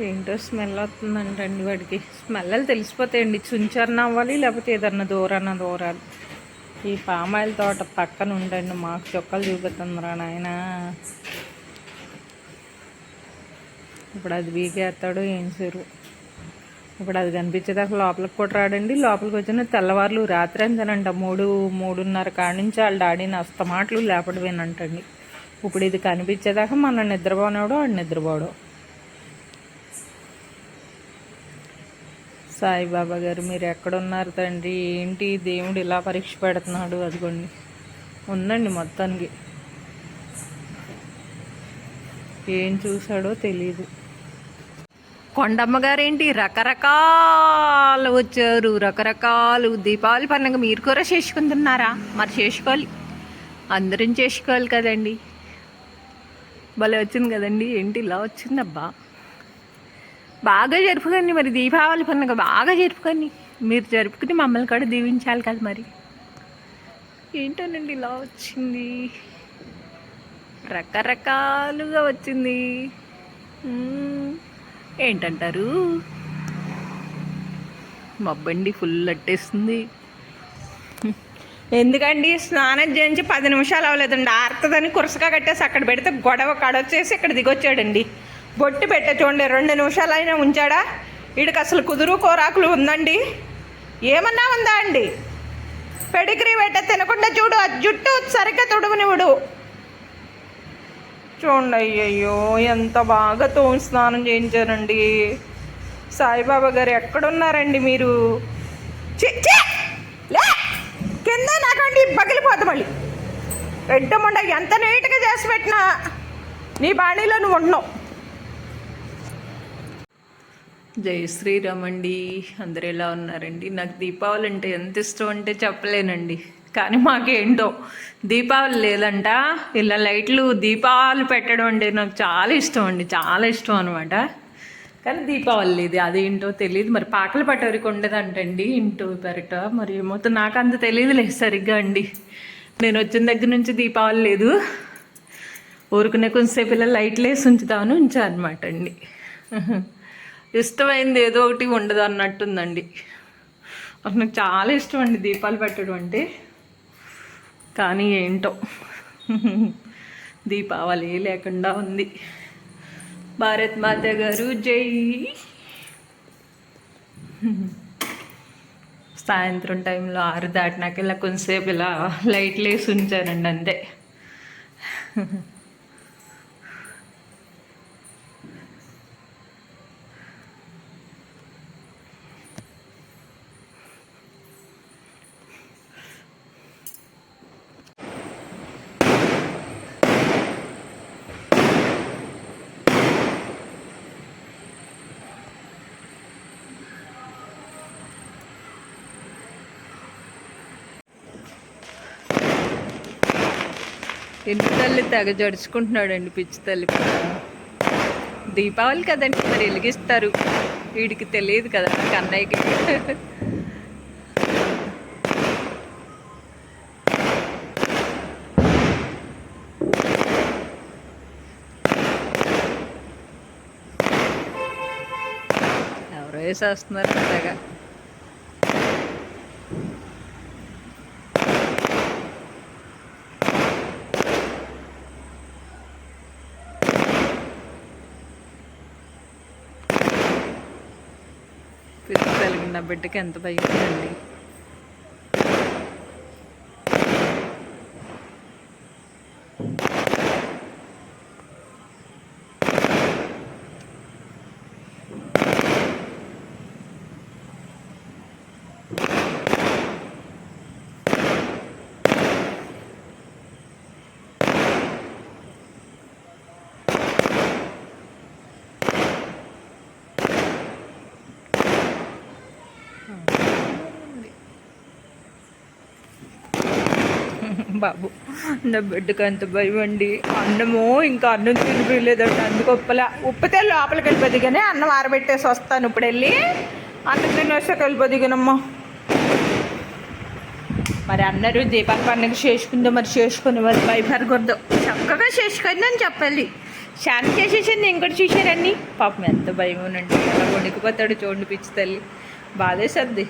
ఏంటో స్మెల్ వస్తుందంటండి వాడికి. స్మెల్ తెలిసిపోతాయండి. చుంచరణ అవ్వాలి లేకపోతే ఏదన్నా దూరాన దూరాలి. ఈ పామాయిల తోట పక్కన ఉండండి. మాకు చొక్కలు చూపిస్తుందిరా నాయన. ఇప్పుడు అది వీగేస్తాడు ఏం సేరు ఇప్పుడు అది కనిపించేదాకా లోపలికి కూడా రాడండి. లోపలికి వచ్చిన తెల్లవారులు రాత్రి అంతేనంట. మూడు మూడున్నర కాడి నుంచి వాళ్ళ డాడీని అస్తమాటలు లేపడమేనంటండి. ఇప్పుడు ఇది కనిపించేదాకా మన నిద్రపోనాడు వాడు నిద్రపోడు. సాయిబాబా గారు మీరు ఎక్కడున్నారు తండ్రి? ఏంటి? దేవుడు ఇలా పరీక్ష పెడుతున్నాడు అదిగోండి. ఉందండి మొత్తానికి. ఏం చూసాడో తెలీదు. కొండమ్మ గారేంటి? రకరకాలు వచ్చారు. రకరకాలు దీపావళి పండుగ మీరు కూడా చేసుకుంటున్నారా? మరి చేసుకోవాలి. అందరం చేసుకోవాలి కదండి. భలే వచ్చింది కదండి. ఏంటి ఇలా వచ్చిందబ్బా? బాగా జరుపుకోండి మరి. దీపావళి పండుగ బాగా జరుపుకోండి. మీరు జరుపుకుని మమ్మల్ని కూడా దీవించాలి కదా మరి. ఏంటోనండి ఇలా వచ్చింది? రకరకాలుగా వచ్చింది. ఏంటంటారు? మబ్బండి ఫుల్ అట్టేస్తుంది. ఎందుకండి? స్నానం చేయించి పది నిమిషాలు అవ్వలేదండి. ఆరుతుందని కురసగా కట్టేసి అక్కడ పెడితే గొడవ కడొచ్చేసి ఇక్కడ దిగొచ్చాడండి. బొట్టి పెట్ట చూడండి రెండు నిమిషాలు అయినా ఉంచాడా? వీడికి అసలు కుదురు కోరాకులు ఉందండి. ఏమన్నా ఉందా అండి? పెడిగ్రీ పెట్ట తినకుండా చూడు ఆ జుట్టు సరిగ్గా తుడుమునివుడు చూడండి అయ్యయ్యో ఎంత బాగా తోము స్నానం చేయించారండి. సాయిబాబా గారు ఎక్కడున్నారండి మీరు? కింద నాకండి పగిలిపోతా మళ్ళీ. పెట్టమండ ఎంత నీట్గా చేసి పెట్టినా నీ బాణీలో నువ్వు ఉండవు. జై శ్రీరామండి. అందరు ఎలా ఉన్నారండి? నాకు దీపావళి అంటే ఎంత ఇష్టం అంటే చెప్పలేనండి. కానీ మాకేంటో దీపావళి లేదంట. ఇలా లైట్లు దీపాలు పెట్టడం అంటే నాకు చాలా ఇష్టం అండి. చాలా ఇష్టం అనమాట కానీ దీపావళి లేదు. అదేంటో తెలియదు మరి పాకలు పట్టవరికి ఉండదంటండి ఇంటూ పెరట. మరి ఏమవుతో నాకు అంత తెలియదు లేదు సరిగ్గా అండి. నేను వచ్చిన దగ్గర నుంచి దీపావళి లేదు. ఊరుకునే కొంచెంసేపు ఇలా లైట్లు వేసి ఉంచుతామని ఉంచా అనమాట అండి. ఇష్టమైంది ఏదో ఒకటి ఉండదు అన్నట్టుందండి. నాకు చాలా ఇష్టం అండి దీపాలు పెట్టడం అంటే. కానీ ఏంటో. దీపావళి లేకుండా ఉంది. భారత్ మాత గారు జై. సాయంత్రం టైంలో ఆరు దాటినాక ఇలా కొంతసేపు ఇలా లైట్లు వేసి ఉంచానండి అంతే ఇంటి తల్లి తెగ జడుచుకుంటున్నాడండి పిచ్చి తల్లి దీపావళి కదండి మరి వెలిగిస్తారు. వీడికి తెలియదు కదా నాకు అన్నయ్యకి. ఎవరో వేసేస్తున్నారు తెగ పిచ్చి తల్లికి బిడ్డకి ఎంత భయం అండి బాబు. నా బిడ్డకి అంత భయం అండి. అన్నము ఇంకా అన్నం తినిపించలేదండి అందుకు ఉప్పలా ఉప్పితే లోపలికి వెళ్ళిపోద్ది కానీ అన్నం ఆరబెట్టేసి వస్తాను ఇప్పుడు వెళ్ళి. అన్నం తినేసాక వెళ్ళిపోదిగానమ్మా మరి అన్నారు దీపాల పండుగ చేసుకుందో మరి చేసుకుని మరి భయపడకూడదు. చక్కగా చేసుకుందని చెప్పాలి. శాంతి చేసేసింది ఇంకోటి చూసారండి పాపం ఎంత భయమోనండి. అలా వణికిపోతాడు చూడండి పిచ్చి తల్లి. బాధేసద్ది.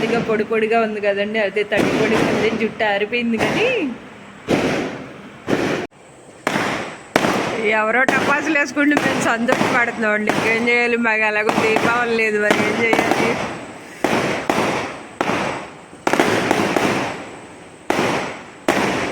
తడిగా పొడి పొడిగా ఉంది కదండి అదే తడి పొడి ఉంది జుట్టు ఆరిపోయింది కానీ. ఎవరో టపాసులు వేసుకుంటే మేము సంతోషపడుతున్నాం అండి ఇంకేం చేయాలి? మాకు ఎలాగో దీపావళి లేదు మరి ఏం చేయాలి?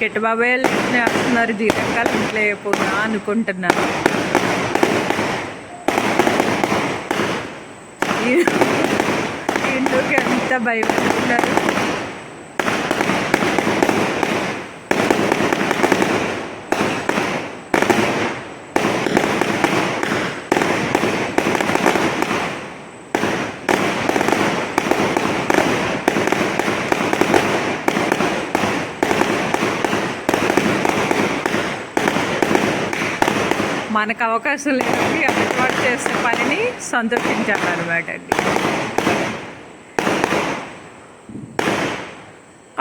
కిట్టబాబాయ్ వేస్తున్నారు జీరకాలు ఇంట్లో అయిపోయినా అనుకుంటున్నాను. ఎంత భయపడుతున్నారు మనకు అవకాశం లేదండి ఏర్పాటు చేసే పనిని సంతోషించాలన్నమాట అండి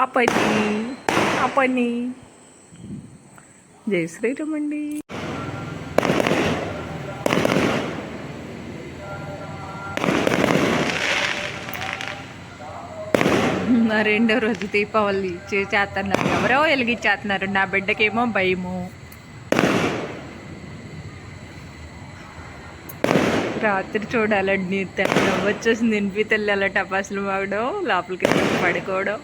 అపని అపని. జై శ్రీరామ్ అండి నా రెండో రోజు దీపావళి చేస్తున్నారు ఎవరో వెలిగించేస్తున్నారు. నా బిడ్డకేమో భయము. రాత్రి చూడాలండి. తెల్ల వచ్చేసింది. నింపి తెల్లాలట అసలు టపాసులు లోపలికి వెళ్ళి పడుకోవడం.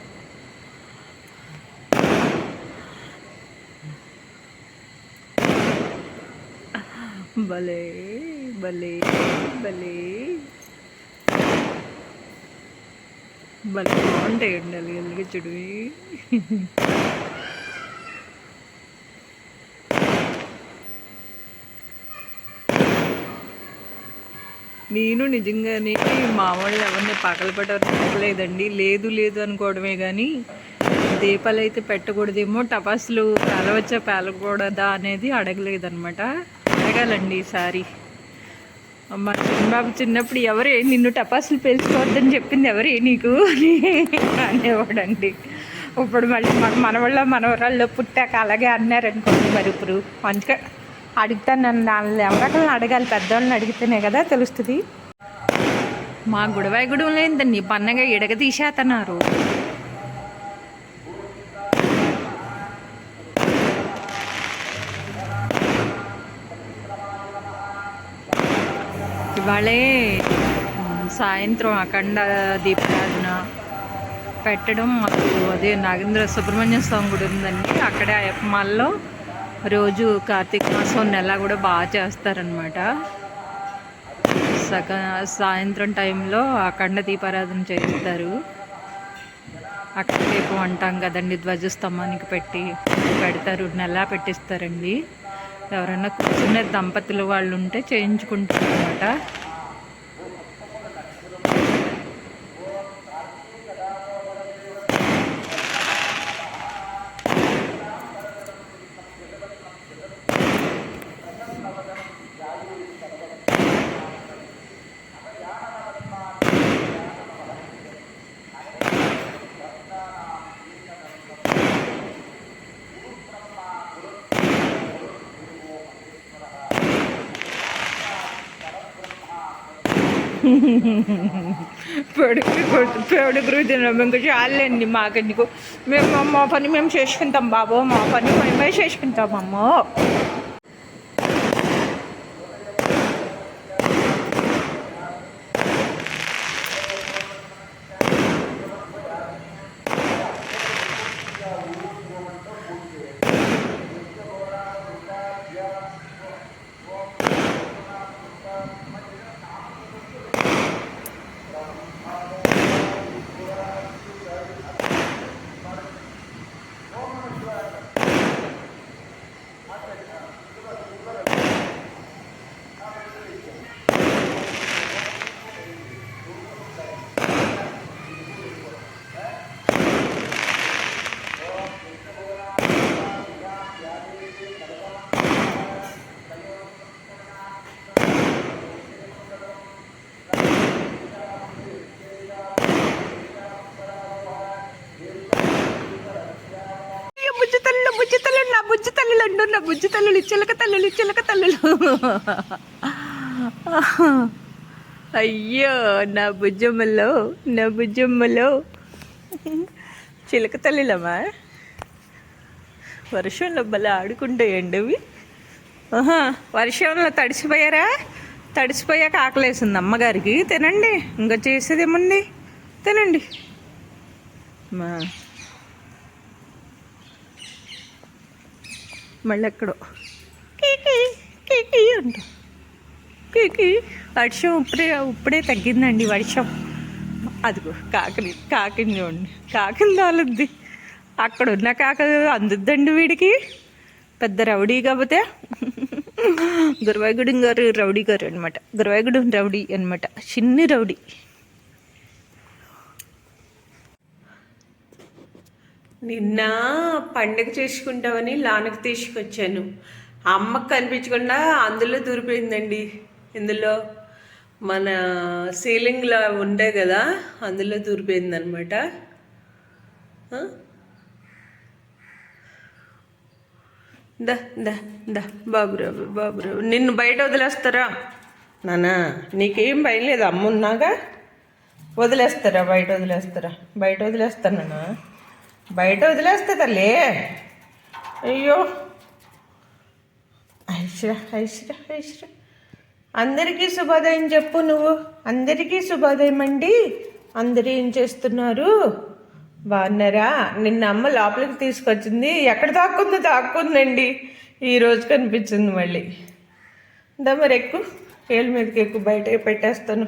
భలే భలే భలే. భలే బాగుంటాయండి అలాగే చెడువి నేను నిజంగానే మామూలు ఎవరిని పగలు పెట్టలేదండి లేదు లేదు అనుకోవడమే కానీ దీపాలు అయితే పెట్టకూడదేమో టపాసులు పేలవచ్చా పేలకూడదా అనేది అడగలేదన్నమాట. అడగాలండి ఈసారి మా చిన్నబాబు చిన్నప్పుడు ఎవరే నిన్ను టపాసులు పేల్చుకోవద్దని చెప్పింది ఎవరే నీకు? అని అనేవాడండి. ఇప్పుడు మళ్ళీ మన మనవాళ్ళ మనవరాళ్ళు పుట్టాక అలాగే అన్నారనుకోండి మరి ఇప్పుడు. అందుకే అడుగుతాను నన్ను వాళ్ళని అడగాలి పెద్దవాళ్ళని అడిగితేనే కదా తెలుస్తుంది. మా గుడివాయి గుడం లేదండి పన్నగా ఎడగ తీసేస్తున్నారు ఇవాళే సాయంత్రం అఖండ దీపారాధన పెట్టడం మాకు అదే నాగేంద్ర సుబ్రహ్మణ్య స్వామి గుడి ఉందండి. అక్కడే అయ్యప్పమాల్లో రోజు కార్తీక మాసం నెల కూడా బాగా చేస్తారనమాట సగ సాయంత్రం టైంలో అఖండ దీపారాధన చేస్తారు. అక్కడ దీపం అంటాం కదండి ధ్వజస్తంభానికి పెట్టి పెడతారు నెల పెట్టిస్తారండి. ఎవరైనా కూర్చునే దంపతులు వాళ్ళు ఉంటే చేయించుకుంటారు అనమాట పొడుగు పొడుగురు తినడం ఇంకా చాలండి మాకు నీకు మేము మా పని మేము చేసుకుంటాం బాబు మా పని మేమే చేసుకుంటాం తల్లులు బుజ్జి తల్లులు చిలక తల్లులు చిలక తల్లులు. అయ్యో నా బుజ్జమ్మలో నా బుజ్జమ్మలో. చిలక తల్లులమ్మా. వర్షంలో భలే ఆడుకుంటాయండి అవి ఆహా, వర్షంలో తడిసిపోయారా? తడిసిపోయాక ఆకలేసింది అమ్మగారికి. తినండి ఇంకా చేసేది ఏముంది తినండి. మా మళ్ళీ ఎక్కడో కేకి కీకి అంట. కేకి వర్షం ఇప్పుడే ఇప్పుడే తగ్గిందండి వర్షం. అదిగో కాకిని కాకిని చూడండి. కాకిని తోలుద్ది. అక్కడ ఉన్న కాక అందుద్దండి వీడికి. పెద్ద రౌడీ కాకపోతే. గురవాయిగూడెం గారు రౌడీ గారు అనమాట గురవాయిగూడెం రౌడీ అనమాట చిన్ని రౌడీ. నిన్న పండగ చేసుకుంటామని లానకు తీసుకొచ్చాను. అమ్మకు కనిపించకుండా అందులో దూరిపోయిందండి. ఇందులో మన సీలింగ్లో ఉండే కదా అందులో దూరిపోయిందనమాట. దా దా దా బాబురావు బాబురావు. నిన్ను బయట వదిలేస్తారా? నానా నీకేం భయం లేదు. అమ్మ ఉన్నాగా వదిలేస్తారా? బయట వదిలేస్తారా? బయట వదిలేస్తానా బయట వదిలేస్తా తల్లి. అయ్యో. ఐశ్వర్య ఐశ్వర్య ఐశ్వర్య. అందరికీ శుభోదయం చెప్పు నువ్వు. అందరికీ శుభోదయం అండి. అందరూ ఏం చేస్తున్నారు? బాగున్నారా? నిన్న అమ్మ లోపలికి తీసుకొచ్చింది. ఎక్కడ దాక్కుందో దాక్కుందండి. ఈ రోజు కనిపించింది మళ్ళీ. దా మరి ఎక్కువ ఏళ్ళ మీదకి ఎక్కువ బయట పెట్టేస్తాను.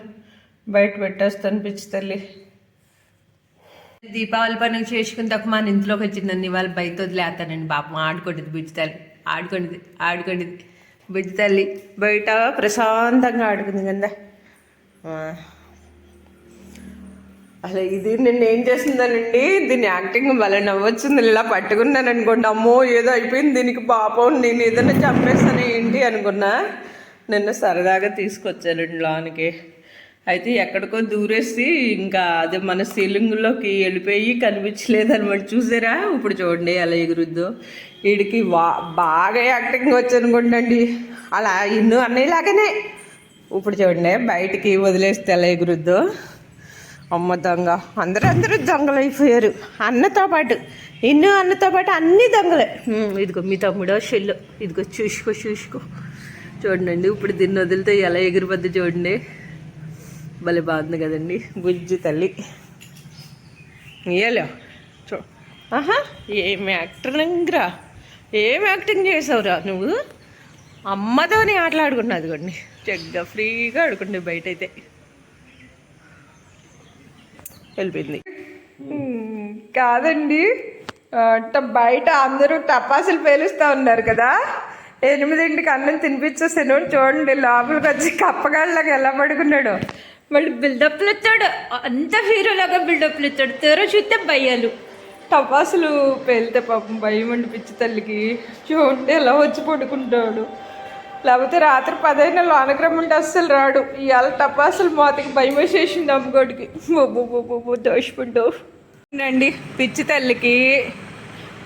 బయట పెట్టేస్తాను పిచ్చి తల్లి. దీపావళి పండుగ చేసుకుని తప్ప మన ఇంట్లోకి వచ్చిందండి ఇవాళ బయట వదిలేస్తానండి పాపం. ఆడుకుంటుంది బిడ్డ తల్లి. ఆడుకుంటుంది ఆడుకుంటుంది. బిడ్డ తల్లి బయట ప్రశాంతంగా ఆడుకుంది కదా ఆ. అసలు ఇది నిన్న ఏం చేసిందనండి దీని యాక్టింగ్ భలే నవ్వొచ్చింది. ఇలా పట్టుకున్నాను అనుకోండి. అమ్మో ఏదో అయిపోయింది. దీనికి పాపం నేను ఏదైనా చంపేస్తాను ఏంటి అనుకున్నా. నిన్న సరదాగా తీసుకొచ్చానండి లోనికి. అయితే ఎక్కడికో దూరేసి ఇంకా అదే మన సీలింగ్లోకి వెళ్ళిపోయి కనిపించలేదు అనమాట చూసారా? ఇప్పుడు చూడండి ఎలా ఎగురుద్దో. వీడికి వా బాగా యాక్టింగ్ వచ్చనుకోండి అలా ఇన్ను అన్నయ్యలాగానే ఇప్పుడు చూడండి బయటికి వదిలేస్తే ఎలా ఎగురుద్దో. అమ్మ దొంగ. అందరూ అందరూ దొంగలు అయిపోయారు అన్నతో పాటు. ఇన్ను అన్నతో పాటు అన్ని దొంగలే. ఇదిగో మీ తమ్ముడో షెల్లు ఇదిగో చూసుకో చూసుకో. చూడండి ఇప్పుడు దీన్ని వదిలితే ఎలా ఎగిరిపోద్ది చూడండి. భలే బాగుంది కదండి. బుజ్జి తల్లి. ఇయ్యలే. చూ. ఆహా ఏం యాక్టరింగ్రా ఏం యాక్టింగ్ చేసావురా నువ్వు? అమ్మతోని ఆటలాడుకున్నా అదిగోండి చక్కగా ఫ్రీగా ఆడుకుండే బయట అయితే వెళ్ళిపోయింది కాదండి. అట్ట బయట అందరూ టపాసులు పేలుస్తూ ఉన్నారు కదా. ఎనిమిదింటికి అన్నం తినిపించేసాను చూడండి లోపలికి వచ్చి కప్పగాళ్ళకి ఎలా పడుకున్నాడు. మళ్ళీ బిల్డప్లు ఇస్తాడు అంత హీరోలాగా బిల్డప్లు ఇస్తాడు తెర చూస్తే భయాలు. టపాసులు పేలితే పాపం భయం అండి పిచ్చి తల్లికి చూడండి ఎలా వచ్చి పడుకుంటాడు. లేకపోతే రాత్రి పదైన లోనకి ఉంటే అస్సలు రాడు. ఇవాళ టపాసులు మోతకి భయం వేసేసింది అమ్మగోడికి. బొబ్బు దోషపుండు అండి పిచ్చి తల్లికి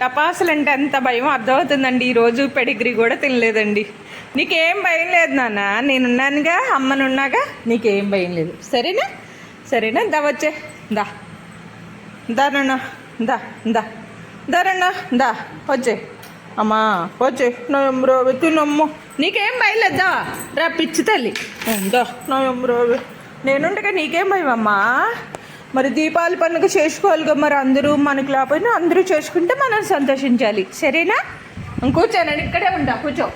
టపాసులు అంటే ఎంత భయం అర్థమవుతుందండి. ఈరోజు పెడిగ్రీ కూడా తినలేదండి. నీకేం భయం లేదు నాన్న. నేనున్నానుగా అమ్మనున్నాగా నీకేం భయం లేదు. సరేనా? సరేనా? దా వచ్చే. దా. దారణ దా. దా. దారణ దా. వచ్చే. అమ్మా వచ్చే. నవ్వు వెతు నమ్ము. నీకేం భయం లేదా రా పిచ్చి తల్లి. దా. నమ్రో నేనుండగా నీకేం భయం అమ్మా? మరి దీపావళి పండుగ చేసుకోవాలిగా మరి అందరూ మనకు లేకపోయినా అందరూ చేసుకుంటే మనం సంతోషించాలి. సరేనా? కూర్చోనండి ఇక్కడే ఉంటా. కూర్చో.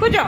కూర్చో